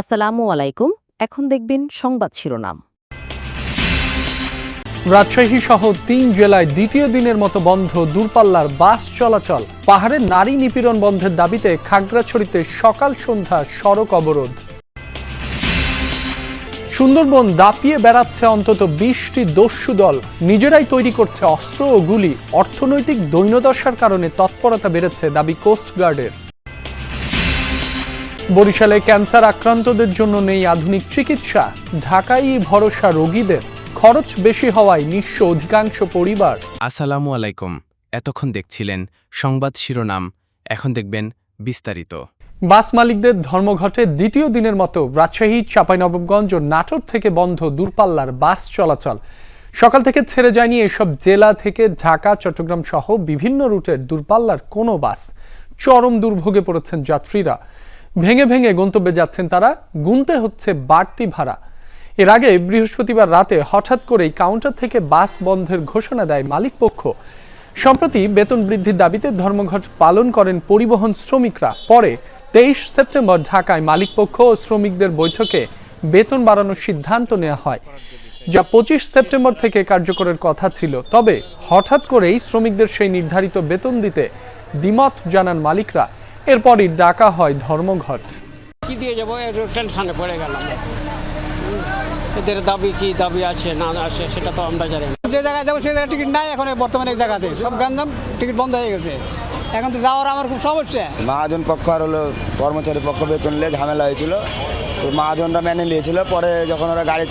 আসসালামু আলাইকুম, এখন দেখবেন সংবাদ শিরোনাম। রাজশাহী সহ তিন জেলায় দ্বিতীয় দিনের মতো বন্ধ দূরপাল্লার বাস চলাচল। পাহাড়ে নারী নিপীড়ন বন্ধের দাবিতে খাগড়াছড়িতে সকাল সন্ধ্যা সড়ক অবরোধ। সুন্দরবন দাপিয়ে বেড়াচ্ছে অন্তত বিশটি দস্যু দল। নিজেরাই তৈরি করছে অস্ত্র ও গুলি। অর্থনৈতিক দৈন্যদশার কারণে তৎপরতা বেড়েছে দাবি কোস্টগার্ডের। বরিশালে ক্যান্সার আক্রান্তদের জন্য নেই আধুনিক চিকিৎসা। ঢাকাই ভরসা রোগীদের। খরচ বেশি হওয়ায় নিঃস্ব অধিকাংশ পরিবার। আসসালামু আলাইকুম। এতক্ষণ দেখছিলেন সংবাদ শিরোনাম। এখন দেখবেন বিস্তারিত। বাস মালিকদের ধর্মঘটে দ্বিতীয় দিনের মতো রাজশাহী চাঁপাইনবাবগঞ্জ ও নাটোর থেকে বন্ধ দূরপাল্লার বাস চলাচল। সকাল থেকে ছেড়ে যায়নি এসব জেলা থেকে ঢাকা চট্টগ্রাম সহ বিভিন্ন রুটের দূরপাল্লার কোনো বাস। চরম দুর্ভোগে পড়েছেন যাত্রীরা। ভেঙে ভেঙে গন্তব্যে যাচ্ছেন তারা, গুনতে হচ্ছে বাড়তি ভাড়া। এর আগে বৃহস্পতিবার রাতে হঠাৎ করেই কাউন্টার থেকে বাস বন্ধের ঘোষণা দেয় মালিকপক্ষ সম্প্রতি বেতন বৃদ্ধির দাবিতে ধর্মঘট পালন করেন পরিবহন শ্রমিকরা। পরে তেইশ সেপ্টেম্বর ঢাকায় মালিকপক্ষ ও শ্রমিকদের বৈঠকে বেতন বাড়ানোর সিদ্ধান্ত নেওয়া হয়, যা পঁচিশ সেপ্টেম্বর থেকে কার্যকরের কথা ছিল। তবে হঠাৎ করেই শ্রমিকদের সেই নির্ধারিত বেতন দিতে দ্বিমত জানান মালিকরা। এরপরই ডাকা হয় ধর্মঘট। কি দিয়ে যাব? টেনশনে পড়ে গেলাম। এদের দাবি কি দাবি আছে না আছে সেটা তো আমরা জানি যে জায়গায় যাব সেই জায়গায় টিকিট নাই এখন বর্তমানে এই জায়গাতে। সব গাঞ্জাম টিকিট বন্ধ হয়ে গেছে। এখন তো যাওয়ার আমার খুব সমস্যা। মহাজন পক্ষ আর হলো কর্মচারী পক্ষ বেতন নিয়ে ঝামেলা হয়েছিল। তো মহাজনরা মেনে নিয়েছিল। পরে যখন ওরা গাড়ি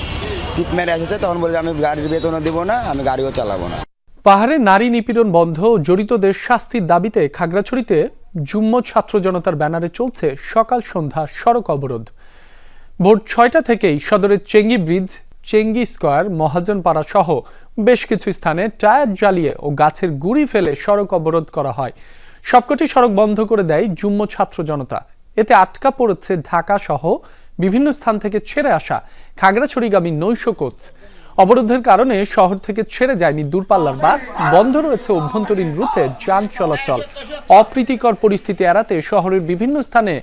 টিপ মেরে এসেছে তখন বলেছে আমি গাড়ির বেতনও দিব না আমি গাড়িও চালাবো না। পাহাড়ে নারী নিপীড়ন বন্ধ ও জড়িতদের শাস্তির দাবিতে খাগড়াছড়িতে যুগ্ম ছাত্র জনতার ব্যানারে চলছে সকাল সন্ধ্যা সড়ক অবরোধ। ভোর ছয়টা থেকেই সদরের চেঙ্গি ব্রিজ, চেঙ্গি স্কয়ার, মহাজনপাড়া সহ বেশ কিছু স্থানে টায়ার জ্বালিয়ে ও গাছের গুড়ি ফেলে সড়ক অবরোধ করা হয়। সবকটি সড়ক বন্ধ করে দেয় যুগ্ম ছাত্র জনতা। এতে আটকা পড়েছে ঢাকা সহ বিভিন্ন স্থান থেকে ছেড়ে আসা খাগড়াছড়িগামী নৈশ কোচ। অবরোধের কারণে শহর থেকে ছেড়ে যায়নি দূরপাল্লার বাস। বন্ধ রয়েছে অভ্যন্তরীণ রুটে যান চলাচল। অপ্রীতিকর পরিস্থিতি এড়াতে শহরের বিভিন্ন স্থানে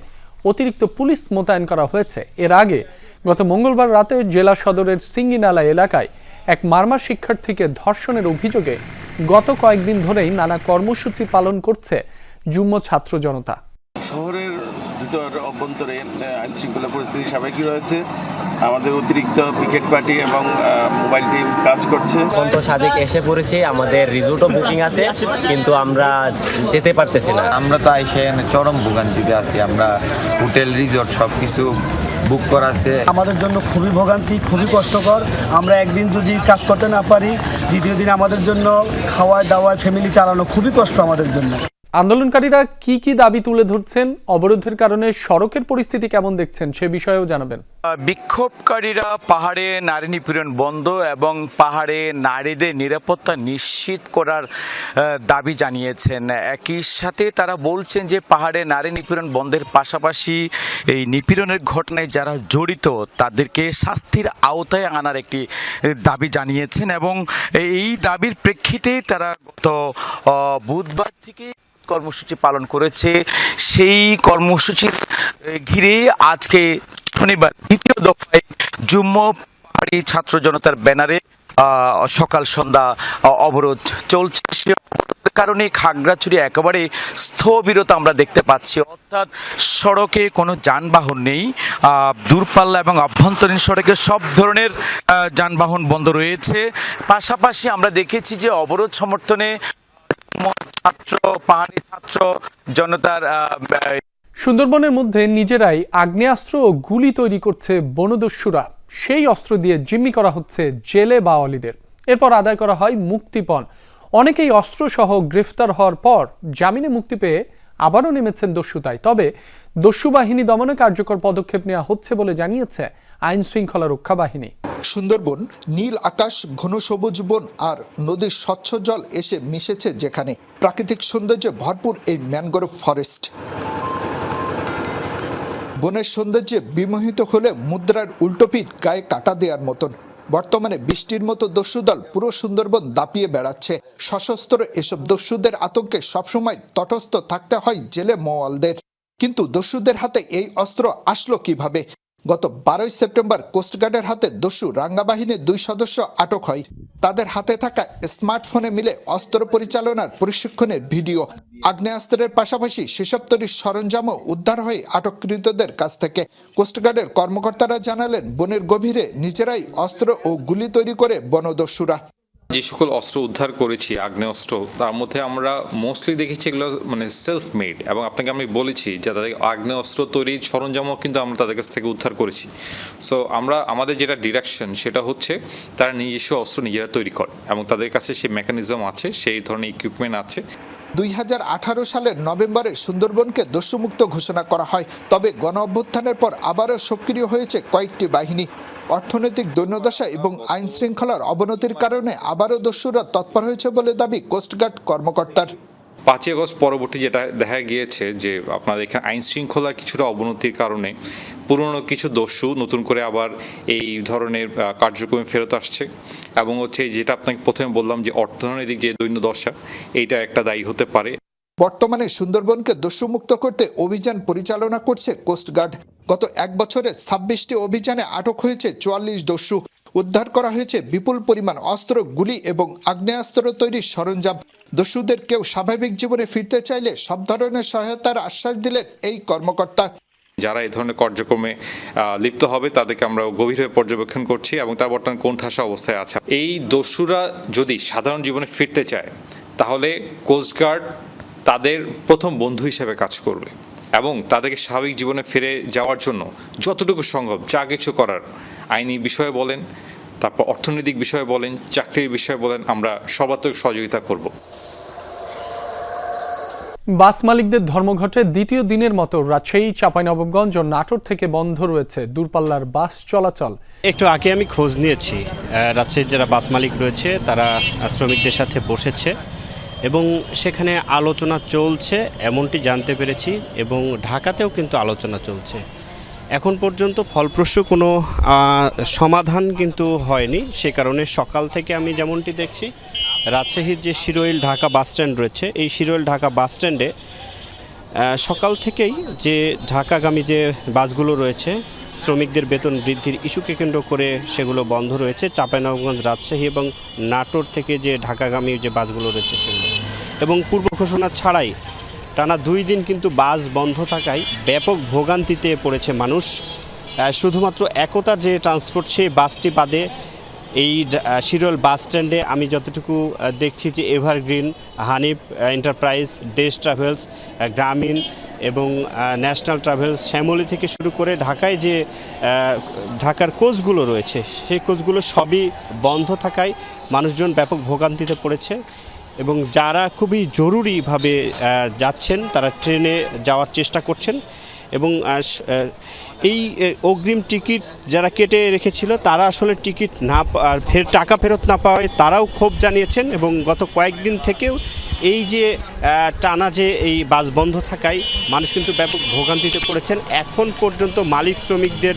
অতিরিক্ত পুলিশ মোতায়েন করা হয়েছে। এর আগে গত মঙ্গলবার রাতে জেলা সদরের সিঙ্গিনালা এলাকায় এক মার্মা শিক্ষার্থীকে ধর্ষণের অভিযোগে গত কয়েকদিন ধরেই নানা কর্মসূচি পালন করছে যুগ্ম ছাত্র জনতা। ভিতর অভ্যন্তরে আইন শৃঙ্খলা পরিস্থিতি স্বাভাবিক রয়েছে। আমাদের অতিরিক্ত পিকেট পার্টি এবং মোবাইল টিম কাজ করছে। এখন তো সাদিক এসে পড়েছে আমাদের রিসোর্টও বুকিং আছে কিন্তু আমরা যেতে পারতেছি না। আমরা তো আইসে চরম ভোগান্তিতে আছি আমরা হোটেল রিসোর্ট সব কিছু বুক করা আছে। আমাদের জন্য খুবই ভোগান্তি খুবই কষ্টকর। আমরা একদিন যদি কাজ করতে না পারি দ্বিতীয় দিন আমাদের জন্য খাওয়া দাওয়া ফ্যামিলি চালানো খুবই কষ্ট আমাদের জন্য। আন্দোলনকারীরা কি কি দাবি তুলে ধরছেন, অবরোধের কারণে সড়কের পরিস্থিতি কেমন দেখছেন, সে বিষয়েও জানাবেন। বিক্ষোভকারীরা পাহাড়ে নারী নিপীড়ন বন্ধ এবং পাহাড়ে নারীদের নিরাপত্তা নিশ্চিত করার দাবি জানিয়েছেন। একই সাথে তারা বলছেন যে পাহাড়ে নারী নিপীড়ন বন্ধের পাশাপাশি এই নিপীড়নের ঘটনায় যারা জড়িত, তাদেরকে শাস্তির আওতায় আনার একটি দাবি জানিয়েছেন এবং এই দাবির প্রেক্ষিতে তারা গত বুধবার থেকে কর্মসূচি পালন করেছে। সেই কর্মসূচির ঘিরে আজকে শনিবার দ্বিতীয় দফায় যুম্ম পাহাড়ি ছাত্র জনতার ব্যানারে সকাল সন্ধ্যা অবরোধ চলছে। সে কারণে খাগড়াছড়ি একেবারে স্থবিরতা আমরা দেখতে পাচ্ছি। অর্থাৎ সড়কে কোনো যানবাহন নেই দূরপাল্লা এবং আভ্যন্তরীণ সড়কে সব ধরনের যানবাহন বন্ধ রয়েছে। পাশাপাশি আমরা দেখেছি যে অবরোধ সমর্থনে ছাত্র পাহাড়ি ছাত্র, জনতার সুন্দরবনের মধ্যে নিজেরাই আগ্নেয়াস্ত্র ও গুলি তৈরি করছে বনদস্যুরা। সেই অস্ত্র দিয়ে জিম্মি করা হচ্ছে জেলে বাওয়ালিদের। এরপর আদায় করা হয় মুক্তিপণ। অনেকেই অস্ত্র সহ গ্রেফতার হওয়ার পর জামিনে মুক্তি পেয়ে আবারও নেমেছেন দস্যুতায় তবে দস্যু বাহিনী দমনে কার্যকর পদক্ষেপ নেওয়া হচ্ছে বলে জানিয়েছে আইন শৃঙ্খলা রক্ষা বাহিনী। সুন্দরবন, নীল আকাশ, ঘন সবুজ বন আর নদীর স্বচ্ছ জল এসে মিশেছে যেখানে। প্রাকৃতিক সৌন্দর্যে ভরপুর এই ম্যানগ্রোভ ফরেস্ট। বনের সৌন্দর্যে বিমোহিত হলে মুদ্রার উল্টোপিঠ গায়ে কাটা দেওয়ার মতন বর্তমানে বৃষ্টির মতো দস্যুদল পুরো সুন্দরবন দাপিয়ে বেড়াচ্ছে। সশস্ত্র এসব দস্যুদের আতঙ্কে সবসময় তটস্থ থাকতে হয় জেলে মোয়ালদের। কিন্তু দস্যুদের হাতে এই অস্ত্র আসলো কীভাবে? গত বারোই সেপ্টেম্বর কোস্টগার্ডের হাতে দস্যু রাঙ্গা বাহিনীর দুই সদস্য আটক হয়। তাদের হাতে থাকা স্মার্টফোনে মিলে অস্ত্র পরিচালনার প্রশিক্ষণের ভিডিও। আগ্নেয়াস্ত্রের পাশাপাশি সেসব তৈরির সরঞ্জামও উদ্ধার হয় আটককৃতদের কাছ থেকে। কোস্টগার্ডের কর্মকর্তারা জানালেন, বনের গভীরে নিজেরাই অস্ত্র ও গুলি তৈরি করে বনদস্যুরা। যে সকল অস্ত্র উদ্ধার করেছি, আগ্নেয়াস্ত্র, তার মধ্যে আমরা মোস্টলি দেখেছি এগুলো মানে সেলফ মেড এবং আপনাকে আমি বলেছি যে তাদের আগ্নেয়াস্ত্র তৈরির সরঞ্জামও কিন্তু আমরা তাদের কাছ থেকে উদ্ধার করেছি। সো আমরা, আমাদের যেটা ডিরেকশন সেটা হচ্ছে তারা নিজস্ব অস্ত্র নিজেরা তৈরি করে এবং তাদের কাছে সেই মেকানিজম আছে, সেই ধরনের ইকুইপমেন্ট আছে। দুই সালের নভেম্বরে সুন্দরবনকে দস্যুমুক্ত ঘোষণা করা হয়। তবে গণ অভ্যুত্থানের পর আবারও সক্রিয় হয়েছে কয়েকটি বাহিনী। অর্থনৈতিক দৈন্যদশা এবং আইন শৃঙ্খলার অবনতির কারণে আবারও দস্যুরা তৎপর হয়েছে বলে দাবি কোস্টগার্ড কর্মকর্তার। পাঁচই আগস্ট পরবর্তী যেটা দেখা গিয়েছে যে আপনাদের এখানে আইন শৃঙ্খলার কিছুটা অবনতির কারণে পুরনো কিছু দস্যু নতুন করে আবার এই ধরনের কার্যক্রমে ফেরত আসছে। এবং হচ্ছে যেটা আপনাকে প্রথমে বললাম যে অর্থনৈতিক যে দৈন্য দশা, এইটা একটা দায়ী হতে পারে। বর্তমানে সুন্দরবনকে দস্যুমুক্ত করতে অভিযান পরিচালনা করছে কোস্টগার্ড গত এক বছরে ছাব্বিশটি অভিযানে আটক হয়েছে চুয়াল্লিশ দস্যু। উদ্ধার করা হয়েছে বিপুল পরিমাণ অস্ত্র, গুলি এবং আগ্নেয়াস্ত্র তৈরির সরঞ্জাম। দস্যুদের কেউ স্বাভাবিক জীবনে ফিরতে চাইলে সব ধরনের সহায়তার আশ্বাস দিলেন এই কর্মকর্তা। যারা এই ধরনের কার্যক্রমে লিপ্ত হবে, তাদেরকে আমরা গভীরভাবে পর্যবেক্ষণ করছি এবং তার বর্তমান কোন ঠাসা অবস্থায় আছে। এই দস্যুরা যদি সাধারণ জীবনে ফিরতে চায়, তাহলে কোস্টগার্ড তাদের প্রথম বন্ধু হিসেবে কাজ করবে এবং তাদেরকে স্বাভাবিক জীবনে ফিরে যাওয়ার জন্য যতটুকু সম্ভব যা কিছু করার আইনি বিষয়ে বলেন, তারপর অর্থনৈতিক বিষয়ে বলেন, চাকরির বিষয়ে বলেন, আমরা সর্বাত্মক সহযোগিতা করব। বাস মালিকদের ধর্মঘটে দ্বিতীয় দিনের মতো রাজশাহী, চাঁপাইনবাবগঞ্জ ও নাটোর থেকে বন্ধ রয়েছে দূরপাল্লার বাস চলাচল। একটু আগে আমি খোঁজ নিয়েছি রাজশাহীর যারা বাস মালিক রয়েছে, তারা শ্রমিকদের সাথে বসেছে এবং সেখানে আলোচনা চলছে, এমনটি জানতে পেরেছি এবং ঢাকাতেও কিন্তু আলোচনা চলছে। এখন পর্যন্ত ফলপ্রসূ কোনো সমাধান কিন্তু হয়নি, সে কারণে সকাল থেকে আমি যেমনটি দেখছি রাজশাহীর যে শিরোইল ঢাকা বাস স্ট্যান্ড রয়েছে, এই শিরোইল ঢাকা বাস স্ট্যান্ডে সকাল থেকেই যে ঢাকাগামী যে বাসগুলো রয়েছে, শ্রমিকদের বেতন বৃদ্ধির ইস্যুকে কেন্দ্র করে সেগুলো বন্ধ রয়েছে। চাঁপাইনবাবগঞ্জ, রাজশাহী এবং নাটোর থেকে যে ঢাকাগামী যে বাসগুলো রয়েছে সেগুলো। এবং পূর্ব ঘোষণা ছাড়াই টানা দুই দিন কিন্তু বাস বন্ধ থাকায় ব্যাপক ভোগান্তিতে পড়েছে মানুষ। শুধুমাত্র একতার যে ট্রান্সপোর্ট সেই বাসটি বাদে এই শিরোল বাস স্ট্যান্ডে আমি যতটুকু দেখছি যে Evergreen, Hanif enterprise, Desh travels Grameen এবং ন্যাশনাল ট্রাভেলস শ্যামলী থেকে শুরু করে ঢাকায় যে ঢাকার কোচগুলো রয়েছে, সেই কোচগুলো সবই বন্ধ থাকায় মানুষজন ব্যাপক ভোগান্তিতে পড়েছে এবং যারা খুবই জরুরিভাবে যাচ্ছেন, তারা ট্রেনে যাওয়ার চেষ্টা করছেন। এবং এই অগ্রিম টিকিট যারা কেটে রেখেছিল, তারা আসলে টিকিট না ফের, টাকা ফেরত না পাওয়ায় তারাও ক্ষোভ জানিয়েছেন এবং গত কয়েকদিন থেকেও এই যে টানা যে এই বাস বন্ধ থাকায় মানুষ কিন্তু ব্যাপক ভোগান্তিতে পড়েছেন। এখন পর্যন্ত মালিক শ্রমিকদের